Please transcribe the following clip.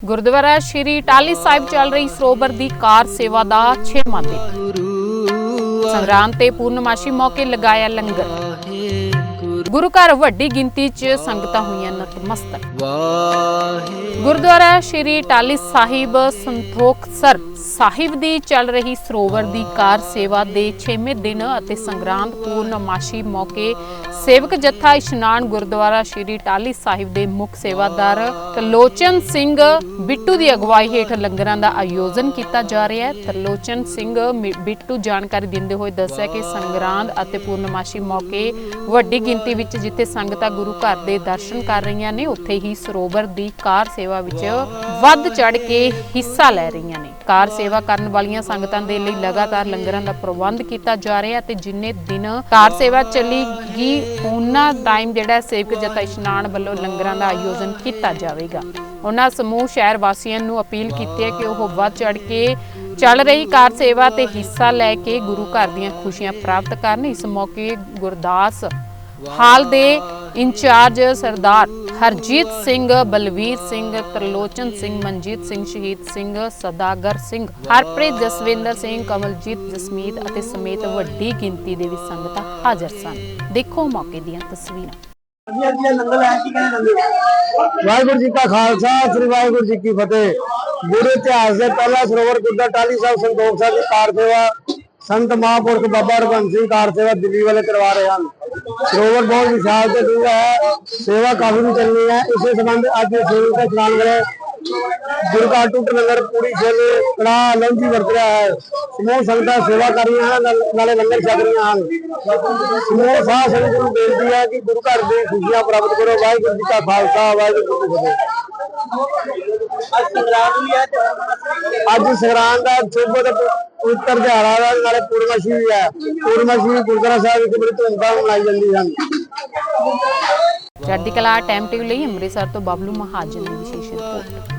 ਗੁਰਦੁਆਰਾ ਸ਼੍ਰੀ ਟਾਲੀ ਸਾਹਿਬ ਚੱਲ ਰਹੀ ਸਰੋਵਰ ਦੀ ਕਾਰ ਸੇਵਾ ਦਾ 6ਵਾਂ ਦਿਨ। ਸੰਗਰਾਂਦ ਤੇ ਪੂਰਨਮਾਸ਼ੀ ਮੌਕੇ ਲਗਾਇਆ ਲੰਗਰ। ਗੁਰੂ ਘਰ ਵੱਡੀ ਗਿਣਤੀ 'ਚ ਸੰਗਤਾਂ ਹੋਈਆਂ ਨਤਮਸਤਕ। ਗੁਰਦੁਆਰਾ ਸ਼੍ਰੀ ਟਾਲੀ ਸਾਹਿਬ ਸੰਤੋਖਸਰ ਸਾਹਿਬ ਦੀ ਚੱਲ ਰਹੀ ਸਰੋਵਰ ਦੀ ਕਾਰ ਸੇਵਾ ਦੇ 6ਵੇਂ ਦਿਨ ਅਤੇ ਸੰਗਰਾਂਦ ਪੂਰਨਮਾਸ਼ੀ ਮੌਕੇ ਸੇਵਕ ਜੱਥਾ ਇਸ਼ਨਾਨ ਗੁਰਦੁਆਰਾ ਸ਼੍ਰੀ ਟਾਲੀ ਸਾਹਿਬ ਦੇ ਮੁੱਖ ਸੇਵਾਦਾਰ ਤਰਲੋਚਨ ਸਿੰਘ ਬਿੱਟੂ ਦੀ ਅਗਵਾਈ ਹੇਠ ਲੰਗਰਾਂ ਦਾ ਆਯੋਜਨ ਕੀਤਾ ਜਾ ਰਿਹਾ ਹੈ। ਤਰਲੋਚਨ ਸਿੰਘ ਬਿੱਟੂ ਜਾਣਕਾਰੀ ਦਿੰਦੇ ਹੋਏ ਦੱਸਿਆ ਕਿ ਸੰਗਰਾਂਦ ਅਤੇ ਪੂਰਨਮਾਸ਼ੀ ਮੌਕੇ ਵੱਡੀ ਗਿਣਤੀ ਵਿੱਚ ਜਿੱਥੇ ਸੰਗਤਾਂ ਗੁਰੂ ਘਰ ਦੇ ਦਰਸ਼ਨ ਕਰ ਰਹੀਆਂ ਨੇ, ਉੱਥੇ ਹੀ ਸਰੋਵਰ ਦੀ ਕਾਰ ਸੇਵਾ ਵਿੱਚ ਵੱਧ ਚੜ ਕੇ ਹਿੱਸਾ ਲੈ ਰਹੀਆਂ ਨੇ। ਕਾਰ ਸੇਵਾ ਕਰਨ ਵਾਲੀਆਂ ਸੰਗਤਾਂ ਦੇ ਲਈ ਲਗਾਤਾਰ ਲੰਗਰਾਂ ਦਾ ਪ੍ਰਬੰਧ ਕੀਤਾ ਜਾ ਰਿਹਾ ਤੇ ਜਿੰਨੇ ਦਿਨ ਕਾਰ ਸੇਵਾ ਚੱਲੇਗੀ ਉਹਨਾਂ ਟਾਈਮ ਜਿਹੜਾ ਸੇਵਕ ਜਥਾ ਇਸ਼ਨਾਨ ਵੱਲੋਂ ਲੰਗਰਾਂ ਦਾ ਆਯੋਜਨ ਕੀਤਾ ਜਾਵੇਗਾ। ਉਹਨਾਂ ਸਮੂਹ ਸ਼ਹਿਰ ਵਾਸੀਆਂ ਨੂੰ ਅਪੀਲ ਕੀਤੀ ਹੈ ਕਿ ਉਹ ਵੱਧ ਚੜ ਕੇ ਚੱਲ ਰਹੀ ਕਾਰ ਸੇਵਾ ਤੇ ਹਿੱਸਾ ਲੈ ਕੇ ਗੁਰੂ ਘਰ ਦੀਆਂ ਖੁਸ਼ੀਆਂ ਪ੍ਰਾਪਤ ਕਰਨ। ਇਸ ਮੌਕੇ ਗੁਰਦਾਸ ਹਾਲ ਦੇ ਇੰਚਾਰਜ ਸਰਦਾਰ ਹਰਜੀਤ ਸਿੰਘ, ਬਲਵੀਰ ਸਿੰਘ, ਤਰਲੋਚਨ ਸਿੰਘ, ਮਨਜੀਤ ਸਿੰਘ, ਸ਼ਹੀਦ ਸਿੰਘ, ਸਦਾਗਰ ਸਿੰਘ, ਹਰਪ੍ਰੀਤ ਜਸਵਿੰਦਰ ਸਿੰਘ, ਕਮਲਜੀਤ ਜਸਮੀਤ ਅਤੇ ਸਮੇਤ ਵੱਡੀ ਗਿਣਤੀ ਦੇ ਵਿੱਚ ਸੰਗਤਾਂ ਹਾਜ਼ਰ ਸਨ। ਦੇਖੋ ਮੌਕੇ ਦੀਆਂ ਤਸਵੀਰਾਂ। ਵਾਹਿਗੁਰੂ ਜੀ ਕਾ ਖਾਲਸਾ, ਸ੍ਰੀ ਵਾਹਿਗੁਰੂ ਜੀ ਕੀ ਫਤਿਹ। ਗੁਰੂ ਇਤਿਹਾਸ ਦੇ ਪਹਿਲਾ ਸਰੋਵਰ ਗੁੱਡਾ ਟਾਲੀ ਸਾਹਿਬ, ਸੰਤੋਖ ਸਾਹਿਬ ਦੀ ਕਾਰ ਸੇਵਾ ਸੰਤ ਮਹਾਂਪੁਰਖ ਬਾਬਾ ਰਵੰਤ ਸਿੰਘ ਕਾਰ ਸੇਵਾ ਦਿੱਲੀ ਵਾਲੇ ਕਰਵਾ ਰਹੇ ਹਨ। ਸਰੋਵਰ ਬਹੁਤ ਵਿਸ਼ਾਲ ਤੇ ਡੂੰਘਾ ਹੈ। ਸੇਵਾ ਕਾਫੀ ਵੀ ਚੱਲਣੀ ਹੈ। ਇਸੇ ਸੰਬੰਧ ਅੱਜ ਸੇਵਕ ਦਾ ਚਲਾਨ ਵਾਲੇ ਗੁਰੂ ਘਰ ਟੁੱਟ ਨਗਰ ਪੂਰੀ ਛੇਲੇ ਕੜਾ ਲੰਜੀ ਵਰਤ ਰਿਹਾ ਹੈ। ਸਮੂਹ ਸੰਗਤਾਂ ਸੇਵਾ ਕਰ ਰਹੀਆਂ ਹਨ ਨਾਲ- ਨਾਲੇ ਲੰਗਰ ਛਕ ਰਹੀਆਂ ਹਨ। ਸਮੂਹ ਸਾਧ ਸੰਗਤ ਨੂੰ ਬੇਨਤੀ ਹੈ ਕਿ ਗੁਰੂ ਘਰ ਦੇ ਖੁਸ਼ੀਆਂ ਪ੍ਰਾਪਤ ਕਰੋ। ਵਾਹਿਗੁਰੂ ਜੀ ਕਾ ਖਾਲਸਾ ਵਾਹਿਗੁਰੂ ਜੀ ਕੀ ਫਤਿਹ। ਅੱਜ ਸੰਗਰਾਂਦ ਦਾ ਸ਼ੁਭ ਤੇ ਪਵਿੱਤਰ ਦਿਹਾੜਾ ਨਾਲੇ ਪੂਰਨਮਾਸ਼ੀ ਵੀ ਹੈ। ਪੂਰਨਮਾਸ਼ੀ ਵੀ ਗੁਰਦੁਆਰਾ ਸਾਹਿਬ ਵਿੱਚ ਬੜੀ ਧੂਮਧਾਮ ਮਨਾਈ ਜਾਂਦੀ ਹੈ। ਚੜ੍ਹਦੀ ਕਲਾ ਟਾਈਮ ਟੀਵੀ ਲਈ ਅੰਮ੍ਰਿਤਸਰ ਤੋਂ ਬਬਲੂ ਮਹਾਜਨ ਦੀ ਵਿਸ਼ੇਸ਼ ਰਿਪੋਰਟ।